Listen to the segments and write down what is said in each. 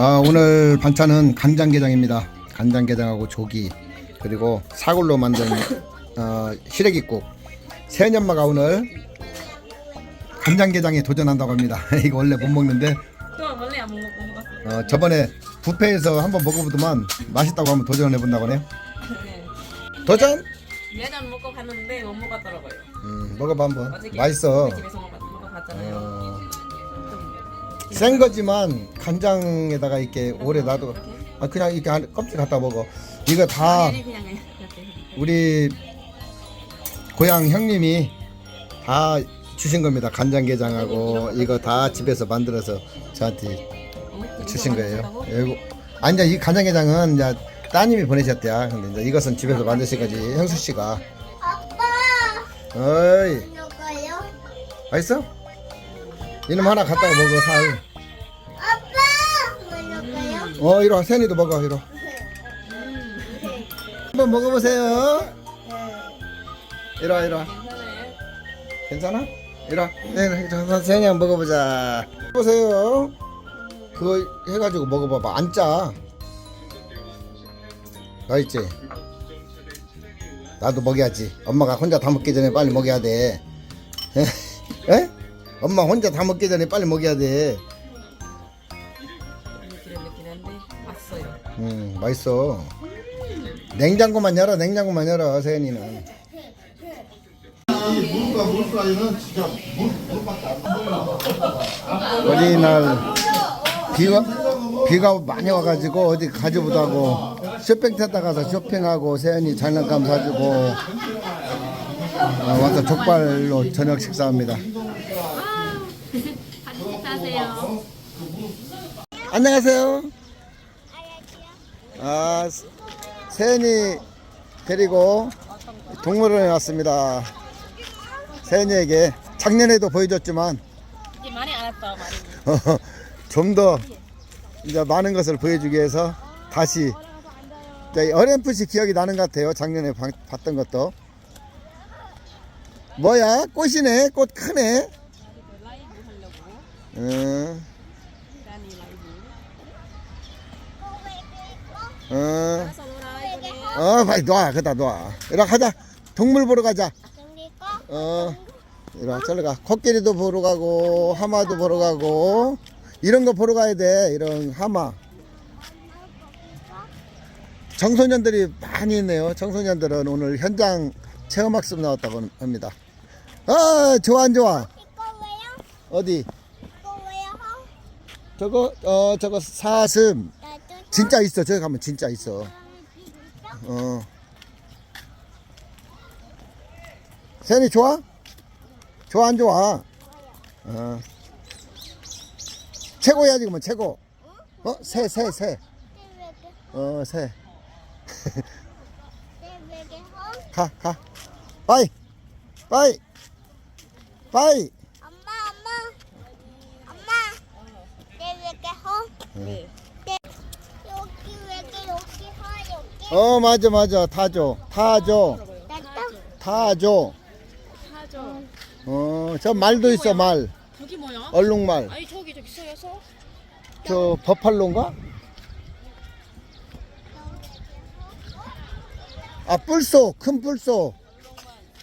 아, 오늘 반찬은 간장게장입니다. 간장게장하고 조기 그리고 사골로 만든 어, 시래기국. 엄마가 오늘 간장게장에 도전한다고 합니다. 이거 원래 못 먹는데 또 원래 안 먹, 못 먹었어. 어, 저번에 뷔페에서 한번 먹어보더만 맛있다고 한번 도전해 본다고 하네요. 네. 도전? 예전 먹고 갔는데 못 먹었더라고요. 음, 먹어봐 한번. 어저께 맛있어. 우리 집에서 먹어, 먹어봤잖아요. 어, 좀 센 거지만 간장에다가 이렇게 오래 놔도 이렇게? 아 그냥 이렇게 한- 껍질 갖다 먹어. 이거 다 아니, 그냥 이렇게. 우리 고향 형님이 다 주신 겁니다. 간장게장하고 이거 다 집에서 만들어서 저한테 어? 주신 이거 거예요. 이거 아니 이제 이 간장게장은 이제 따님이 보내셨대요. 근데 이제 이것은 집에서 만드신 거지. 형수 씨가. 아빠 어이? 맛있어? 이놈 하나 갖다가 먹어 살. 어 이리 와 세연이도 먹어 이리 와. 한번 먹어보세요. 이리 와 이리 와. 괜찮아? 이리 와. 네, 네, 세연이 한번 먹어보자. 보세요. 그거 해가지고 먹어봐봐. 안 짜. 맛있지? 나도 먹여야지. 엄마가 혼자 다 먹기 전에 빨리 먹여야 돼. 에? 엄마 혼자 다 먹기 전에 빨리 먹여야 돼. 음, 맛있어. 냉장고만 열어, 냉장고만 열어, 세연이는. 물가 물가에는 진짜 물 물밖에 안 보여. 어린이날 비가 비가 많이 와가지고 어디 가지 못하고 쇼핑센터 가서 쇼핑하고 세연이 장난감 사주고 어, 와서 족발로 저녁 식사합니다. 하세요. 안녕하세요. 아, 세- 세연이 데리고 동물원에 왔습니다. 세연이에게 작년에도 보여줬지만 이제 많이 알았어, 많이. 좀 더 이제 많은 것을 보여주기 위해서 다시 이제 어렴풋이 기억이 나는 것 같아요. 작년에 봐- 봤던 것도. 뭐야? 꽃이네. 꽃 크네. 라이브 하려고. 응, 놀아, 이번에. 어, 빨리 놔. 그다 놔. 이렇게 하자. 동물 보러 가자. 어, 이리 와, 저리 가. 코끼리도 보러 가고, 하마도 보러 가고, 이런 거 보러 가야 돼. 이런 하마. 청소년들이 많이 있네요. 청소년들은 오늘 현장 체험학습 나왔다고 합니다. 아, 좋아, 안 좋아? 이거 왜요? 어디? 이거 왜요? 저거, 어, 저거 사슴. 진짜 있어. 저기 가면 진짜 있어. 어. 세연이 좋아? 좋아, 안 좋아? 어. 최고야, 지금은 최고. 어? 새, 새, 새. 어, 새. 가, 가. 빠이. 빠이. 빠이. 엄마 엄마 엄마 떼베개 어? 네. 여기 왜게 여기 하 여기 어, 맞아, 맞아. 다 줘. 다 줘. 나도 다 줘. 하죠. 어, 저 말도 있어, 말. 저기 뭐야? 얼룩말. 아니, 저기, 저기 서여서? 저 버팔로인가? 아 뿔소 큰 뿔소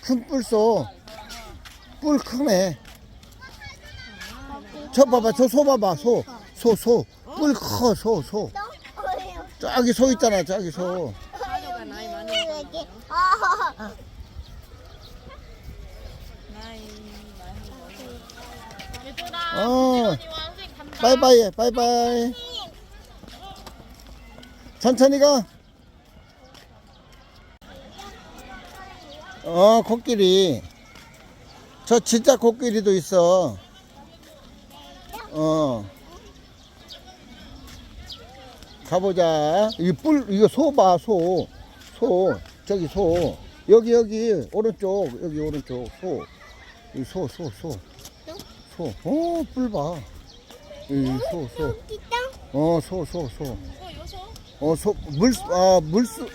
큰 뿔소 뿔 크네 저 봐봐 저 소 봐봐 소 소 소 뿔 커 소 소 저기 소 있잖아 저기 소 나이 나이 얘들아, 어 선생님 간다. 바이바이 해, 바이바이. 천천히 가 어 코끼리. 저 진짜 코끼리도 있어. 어 가보자. 이 뿔 이거 소 봐 소 소. 저기 소. 여기 여기. 오른쪽. 여기 오른쪽. 소소소 소 소 어 뿔 봐. 이 소 소. 여기 땅 어, 소, 소, 소. 이거 여서? 어, 소, 물수, 아, 물수, 그.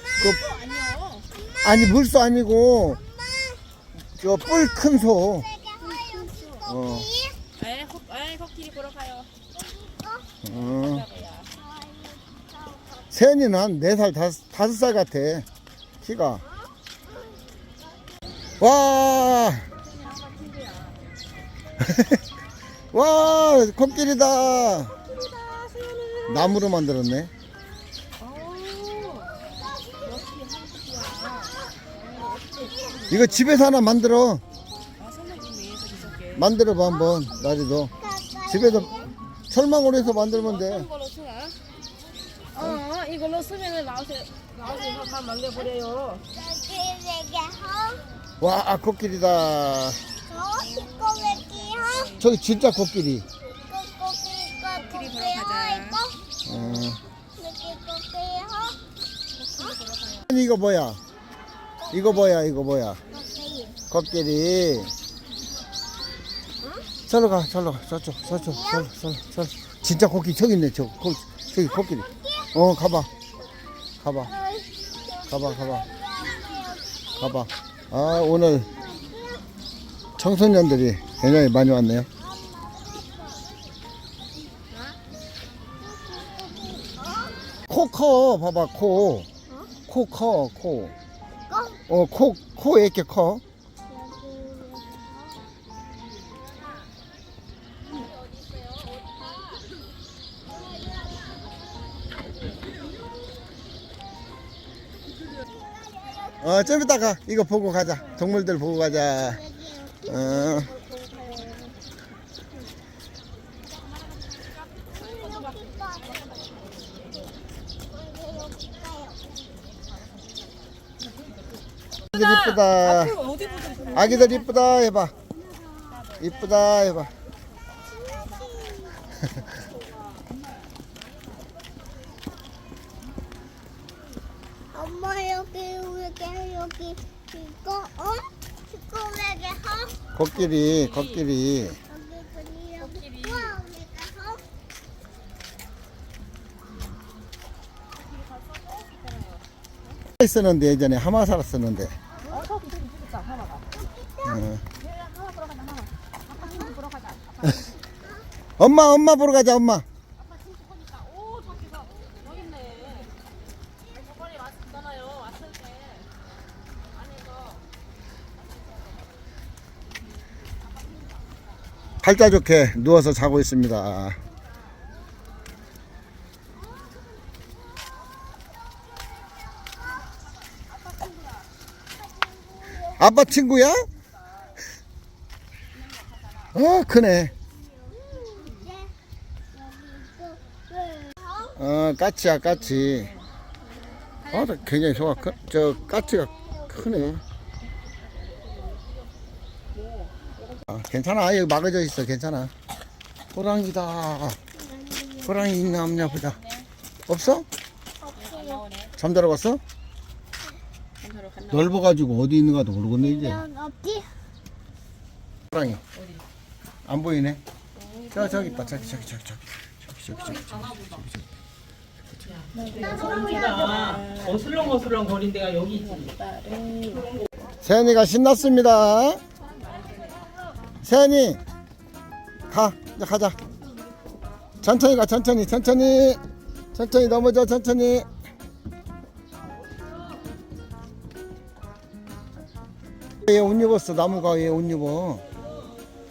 아니, 물수 아니고, 저, 뿔 큰 소. 어, 에, 코, 에, 코끼리 보러 가요. 어. 세연이는 한 4살, 5, 살 같아. 키가. 와! 와, 코끼리다. 나무로 만들었네. 이거 집에서 하나 만들어. 만들어봐, 한번, 나리도. 집에서 철망으로 해서 만들면 돼. 이걸로 쓰면은 나오세 나오세 한번 만들어버려요. 여기 왜게 하? 와, 코끼리다. 저 왜게 하? 저기 진짜 코끼리. 어. 아니, 이거 뭐야? 이거 뭐야, 이거 뭐야? 코끼리. 저로 가, 저로 가, 저쪽, 저쪽, 저로, 저로, 저로. 진짜 코끼리 저기 있네, 저, 코, 저기 코끼리. 어, 가봐. 가봐, 가봐, 가봐, 가봐. 아, 오늘 청소년들이 굉장히 많이 왔네요. 코 커, 봐봐, 코. 코 커, 코. 어, 코, 코왜 이렇게 커? 어, 좀 이따 가. 이거 보고 가자. 동물들 보고 가자. 어. 아기들 이쁘다. 아기들 이쁘다 해봐. 이쁘다 해봐. 엄마 여기 왜게 여기 이거 어? 왜게 하? 코끼리, 코끼리. 여기 거기 여기 와 왜게 하? 쓰는데 예전에 하마 살았었는데. 어. 엄마 엄마 보러 가자 엄마. 오, 저기가 여기 있네. 저번에 왔잖아요. 왔을 때 안에서 팔자 좋게 누워서 자고 있습니다. 아빠 친구야? 어 크네. 어 까치야 까치. 어 굉장히 소가 크. 저 까치가 크네. 괜찮아 여기 막아져 있어 괜찮아. 호랑이다. 호랑이 있나 없냐 보자. 없어? 없어요. 잠자러 갔어? 넓어가지고 어디 있는가도 모르겠네 이제. 없지? 호랑이. 안 보이네. 저 저기 있다 저기 저기 저기 저기 저기 저기 저기 저기 저기. 어슬렁어슬렁 거린 데가 여기 있지. 세연이가 신났습니다. 세연이 가 이제 가자. 천천히 가 천천히 천천히 천천히 넘어져 천천히. 얘옷 입었어 나무가 얘 옷 입어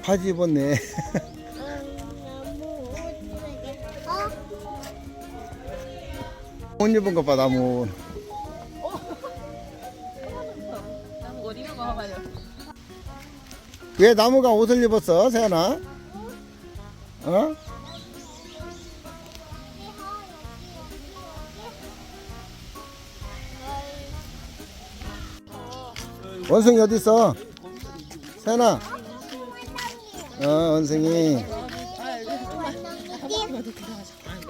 바지 입었네 하? 옷 입은 것봐 나무 나무 왜 나무가 옷을 입었어 세연아 어? 원숭이 어디 있어? 세연아. 어 원숭이.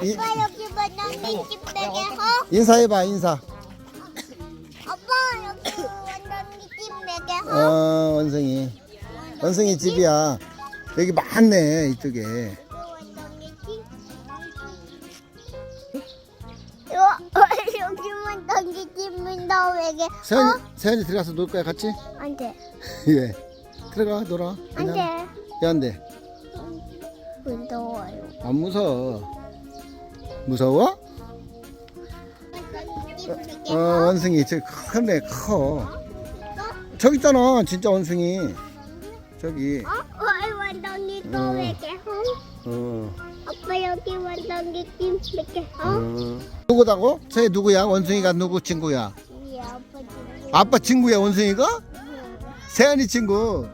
이, 여기 집? 인사해봐 인사. 아빠 여기 원장님 집 왜게 하? 어 원숭이. 원숭이 집이야. 여기 많네 이쪽에. 여- 집은 너 왜게 세연이 세연이 들어가서 놀 거야 같이? 안 돼 예. 들어가 놀아. 그냥. 안돼 왜안 돼? 무서워요 안 무서워. 무서워? 어, 원숭이 저기 큰데 커. 저기 있잖아, 진짜 원숭이. 저기. 어? 어, 원덩이 또 어. 왜게 호? 어, 아빠 여기 원덩이 찜 호? 어. 누구다고? 쟤 누구야? 원숭이가 누구 친구야? 이 아빠 찜. 아빠 친구야, 원숭이가? 세연이 친구.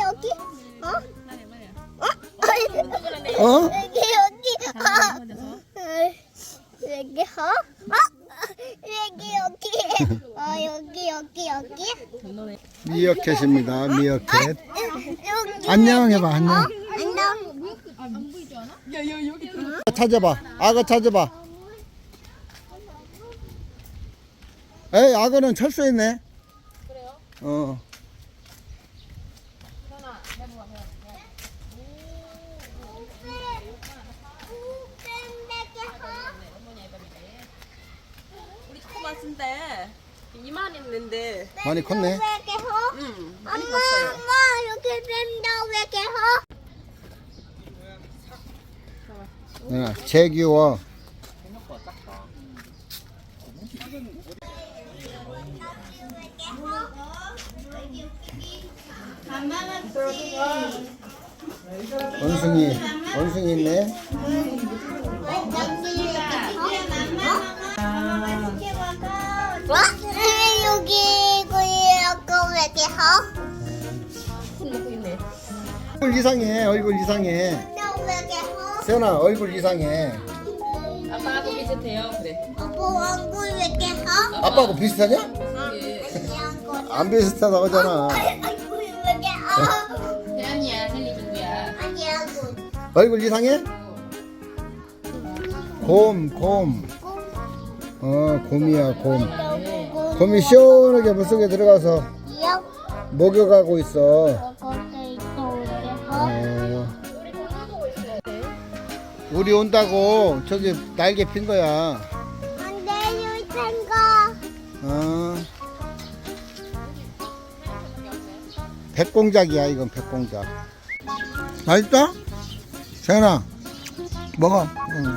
여기 어? 어? 어? 여기 여기 어? 여기 어? 어? 여기 여기 어 여기 여기 여기 미어캣입니다, 미어캣. 여기 안녕 해봐, 안녕. 안녕 찾아봐. 악어 찾아봐. 에이, 악어는 철수했네. 그래요? 어. 우리 조금 왔는데 이만 있는데. 많이 컸네. 응. 엄마 엄마 여기 뱀다 왜 개호? 네, 재규어. 얼굴 이상해, 얼굴 이상해. 세연아, 얼굴 이상해. 아빠하고 비슷해요. 그래. 아빠 왕구 왜 개호? 아빠하고 비슷하냐? 아니야 안 비슷하다고 하잖아. 아이고 왜 개호? 대안이야, 헨리 친구야. 아니야 얼굴 이상해? 곰, 곰. 어, 곰이야, 곰. 곰이 시원하게 물속에 들어가서 역 목욕하고 있어. 우리 온다고 저기 날개 핀 거야. 안돼 여기 생거 어. 백공작이야, 이건 백공작. 맛있다? 세연아, 먹어. 응.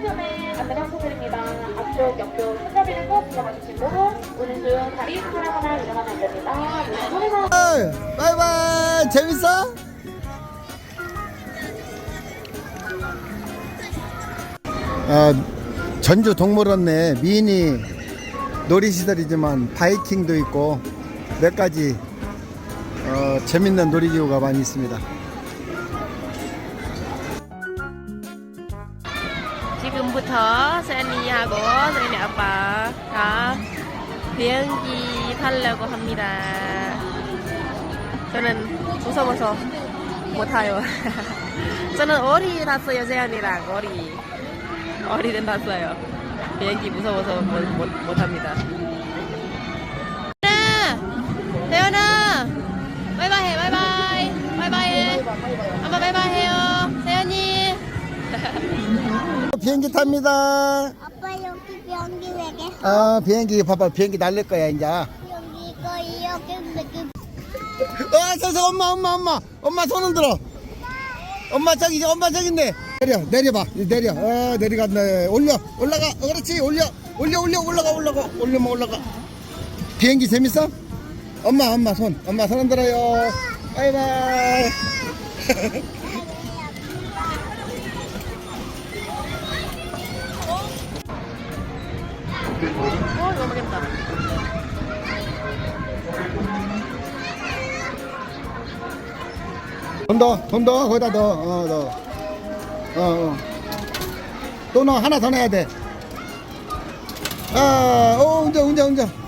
출발 전에 안내 방송드립니다. 앞쪽, 옆쪽 손잡이를 꼭 잡아주시고 오는 중 다리 하나하나 일어나면 안 됩니다. 네, 손에서 어이, 바이바이 재밌어? 아, 전주 동물원 내 미니 놀이시설이지만 바이킹도 있고 몇 가지 어, 재밌는 놀이기구가 많이 있습니다. 지금부터 세니하고 세니 아빠가 비행기 타려고 합니다. 저는 무서워서 못 타요. 저는 어리 탔어요, 세연이랑 어리. 어리는 탔어요. 비행기 무서워서 못, 못, 못 합니다. 세연아! 세연아! 바이바이 해, 바이바이. 바이바이 해. 엄마 바이바이 해요. 세연이. 비행기 탑니다. 아빠 여기 변기 왜 개호? 아, 비행기 봐봐, 비행기 날릴 거야 이제. 어, 여기 이거 여기 왜 개? 서서 엄마, 엄마, 엄마, 엄마 손 흔들어. 엄마 저기, 엄마 저기 있네. 내려, 내려봐, 내려. 어, 내려간다. 올려, 올라가. 어, 그렇지, 올려, 올려, 올려, 올라가, 올라가, 올려면 올라가. 비행기 재밌어? 엄마, 엄마 손, 엄마 손 흔들어요. 바이바이. 돈 더, 돈 더, 거기다 넣어, 어, 넣어. 어, 어. 또 넣어, 하나 더 넣어야 돼. 아, 어, 운전, 운전, 운전.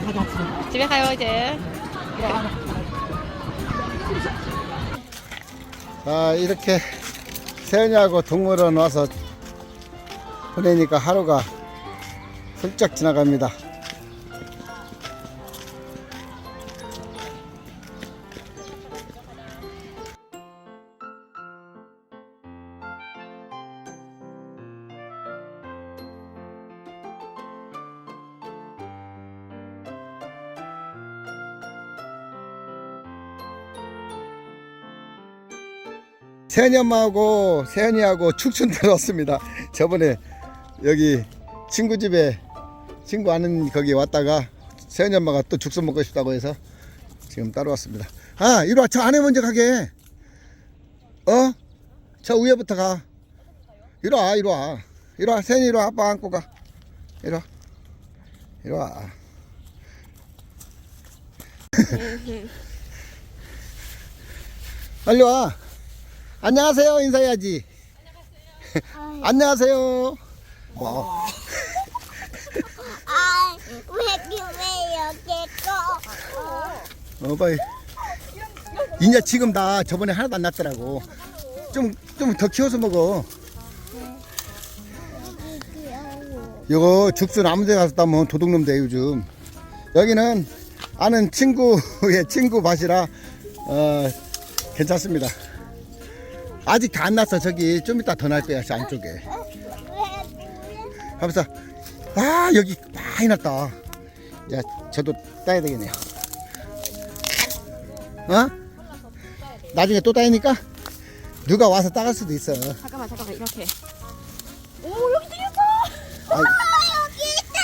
가자 이제 가자 집에 가요 이제. 아 이렇게 세연이하고 동물원 와서 보내니까 하루가 훌쩍 지나갑니다 세연이 엄마하고 세연이하고 축춘 들어왔습니다. 저번에 여기 친구 집에 친구 아는 거기 왔다가 세연이 엄마가 또 죽순 먹고 싶다고 해서 지금 따라왔습니다. 아 이리 와. 저 안에 먼저 가게. 어? 저 위에부터 가. 이리 와. 이리 와. 이리 와. 세연이 이리 와. 아빠 안고 가. 이리 와. 이리 와. 빨리 와. 안녕하세요 인사해야지. 안녕하세요. 와. 아, 왜, 왜 여기 거? 어, 빨리. 이제 지금 다 저번에 하나도 안 났더라고. 좀 좀 더 키워서 먹어. 귀여워. 이거 죽순 아무데 가서 따면 도둑놈 돼 요즘. 여기는 아는 친구의 친구 밭이라 어, 괜찮습니다. 아직 다 안 났어 저기 좀 이따 더 날 거야 저 안쪽에. 왜, 하면서 아 여기 많이 났다. 야 저도 따야 되겠네요. 어? 나중에 또 따니까 누가 와서 따갈 수도 있어. 잠깐만 잠깐만 이렇게. 아이, 아, 여기 있다!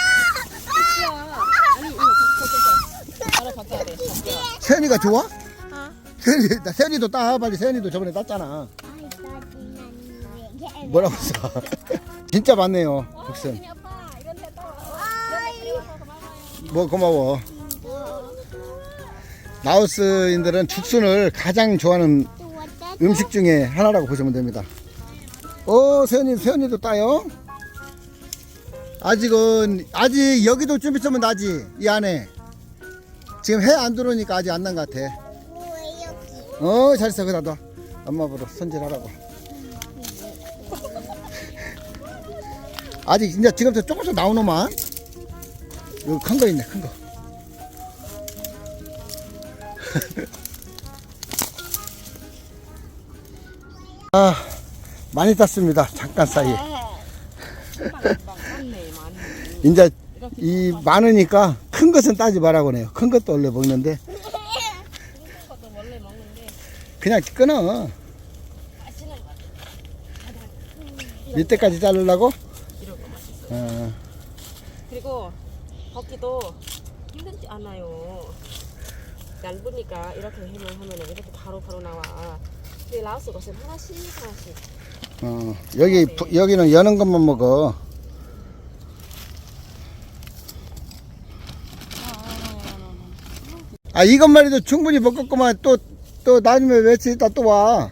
바로 바꿔야 돼. 세연이가 좋아? 세연이, 나 세연이도 따 빨리 세연이도 저번에 땄잖아. 뭐라고 써? 진짜 많네요. 복선. 뭐 고마워. 라오스인들은 죽순을 가장 좋아하는. 음식 중에 하나라고 보시면 됩니다. 오, 세연이, 세연이도 따요? 아직은, 아직 여기도 좀 있으면 나지, 이 안에. 지금 해 안 들어오니까 아직 안 난 것 같아. 어, 잘했어, 그다 놔. 엄마 보러 손질하라고. 아직 이제 지금부터 조금씩 나오노만. 여기 큰 거 있네, 큰 거. 아, 많이 땄습니다. 잠깐 사이에. 이제 이 많으니까 큰 것은 따지 말라고 해요. 큰 것도 원래 먹는데. 그냥 끊어. 밑에까지 자르려고? 어, 그리고 걷기도 힘들지 않아요. 얇으니까 이렇게 하면 이렇게 바로 바로 나와. 근데 라오스 것은 하나씩 하나씩. 어, 여기 부- 여기는 여는 것만 먹어. 아 이것만 해도 충분히 먹겠구만 또 또 나중에 며칠 있다 또 와.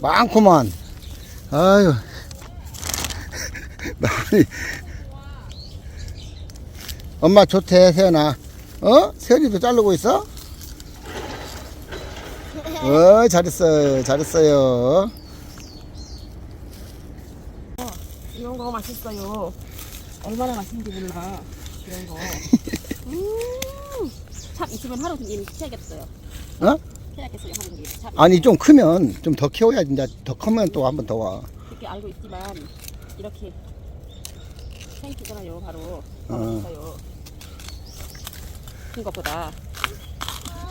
많구만. 아유. 많이. 엄마 좋대 세연아. 어? 세연이도 자르고 있어? 어 잘했어요 잘했어요. 이런 거 맛있어요. 얼마나 맛있는지 몰라. 이런 거. 음, 참 있으면 하루 종일 해야겠어요. 어? 해야겠어요 하루 종일. 참 아니 좀 크면 좀 더 키워야지 이제 더 크면 또 한 번 더 와. 이렇게 알고 있지만 이렇게 생기잖아요 바로. 더 어. 맛있어요. 큰 것보다.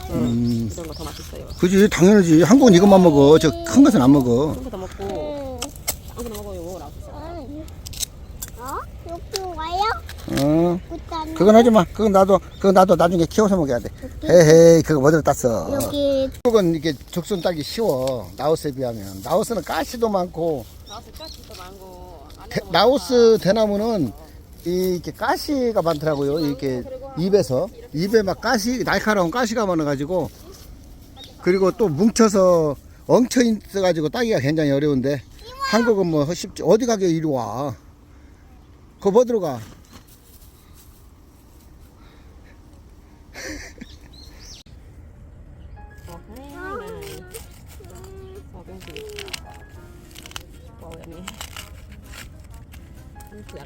음, 음. 이런 거 더 맛있어요. 그지 당연하지 한국은 이것만 먹어 저 큰 것은 안 먹어 큰 거 더 먹고 아무거나 먹어요 라오스. 어? 여기 와요? 어 일단 그건 하지 마 그건 나도 그건 나도 나중에 키워서 먹어야 돼 헤헤 그거 뭐들 땄어 여기 한국은 이게 죽순 따기 쉬워 라오스에 비하면 라오스는 가시도 많고 라오스 가 많고. 라오스 대나무는 이렇게 가시가 많더라고요. 이렇게 입에서. 입에 막 가시 날카로운 가시가 많아가지고. 그리고 또 뭉쳐서 엉쳐 있어가지고 따기가 굉장히 어려운데. 한국은 뭐 쉽지 어디 가게 이리 와? 그거 뭐 들어가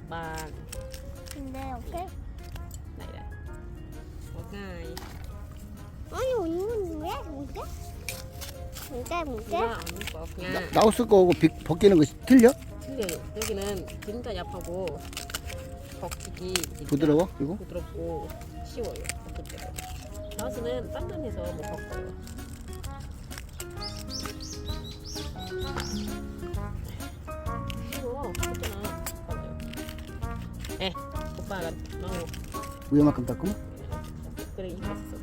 Bàn. 근데 이렇게 đây. Một ngày. 아니 뭔데? 이거 안 먹어. 그냥. 나우스 거고 비- 벗기는 것이 틀려? 틀려요. 여기는 진짜 얍하고 벗기기 진짜 부드러워 이거? 부드럽고 쉬워요. 나스는 단단해서 못 벗겨요. 쉬워. 그렇잖아. 봐봐요. 에, 오빠가 너무 위에만큼 닦고 그래 이거 있어.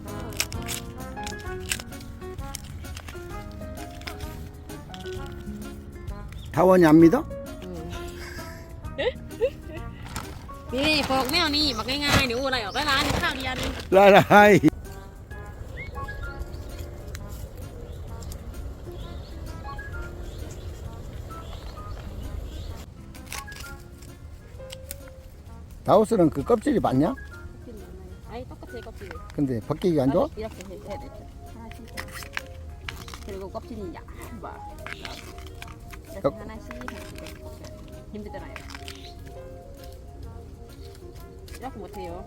다원이 안 믿어? Đi, phột mấy ông đi, mặc ngay ngay, nếu mua này ở cái lá thì sao đi ăn đi. 라라이 다우스는 그 껍질이 맞냐? 아니 똑같아 껍질. 근데 벗기기 안 좋아? 이렇게 해, 해야 돼. 하나씩. 그리고 껍질이 얇아. 이렇게 껍- 하나씩 이렇게 힘들잖아요. 이렇게 못해요.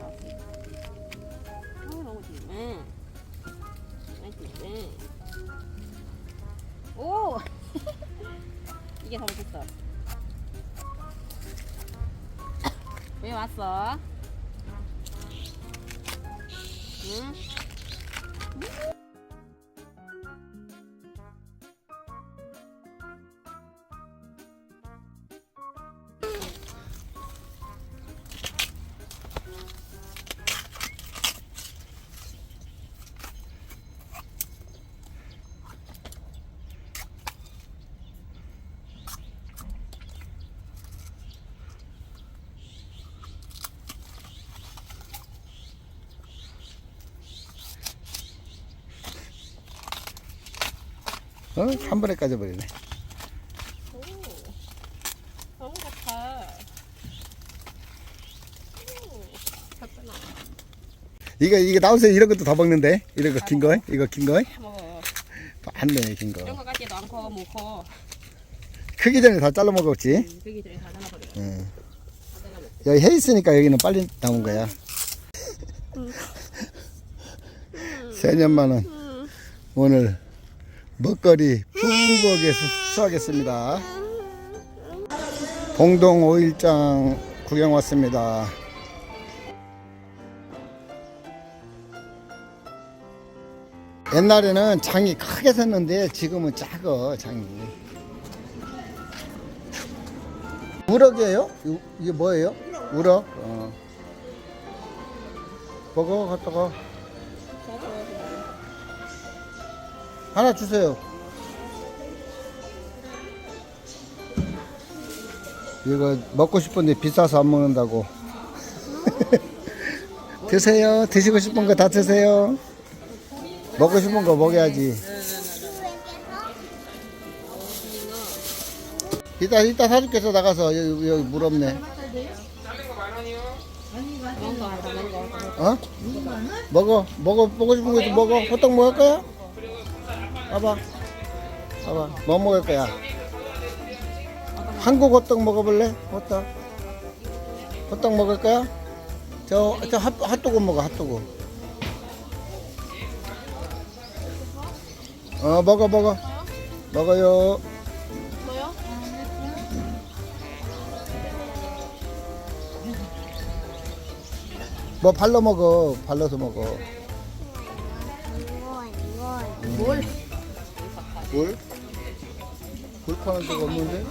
아 너무. 너무 심해. 오 이게 잘못했어. 왜 왔어? 응? 어? 한 번에 까져버리네 너무 좋다. 샀잖아. 이거 이게 나우스 이런 것도 다 먹는데 이런 거 긴 거? 이거 긴 거? 먹어. 안네 긴 이런 거거 같지도 않고 못 커. 크기 전에 다 잘라 먹었지? 여기 들이 다 잘라버려. 응. 여기 해 있으니까 여기는 빨리 나온 거야. 4년만은 오늘 먹거리 풍부하게 수- 수하겠습니다. 봉동 5일장 구경 왔습니다. 옛날에는 장이 크게 섰는데 지금은 작어 장이. 우럭이에요? 이- 이게 뭐예요? 우럭? 어. 먹어 갖다가 하나 주세요. 이거 먹고 싶은데 비싸서 안 먹는다고. 드세요. 드시고 싶은 거 다 드세요. 먹고 싶은 거 먹어야지. 이따 이따 사줄게 서 나가서 여기, 여기 물 없네. 어? 먹어 먹어 먹고 싶은 거 먹어 호떡 먹을 거야? 봐봐. 봐봐. 뭐 먹을 거야? 한국 호떡 먹어볼래? 호떡. 호떡 먹을 거야? 저, 저 핫, 핫도그 먹어 핫도그. 어 먹어 먹어. 먹어요. 뭐요? 뭐 발로 먹어. 발라서 먹어. 이건 뭘? 물 파는 데가 없는데?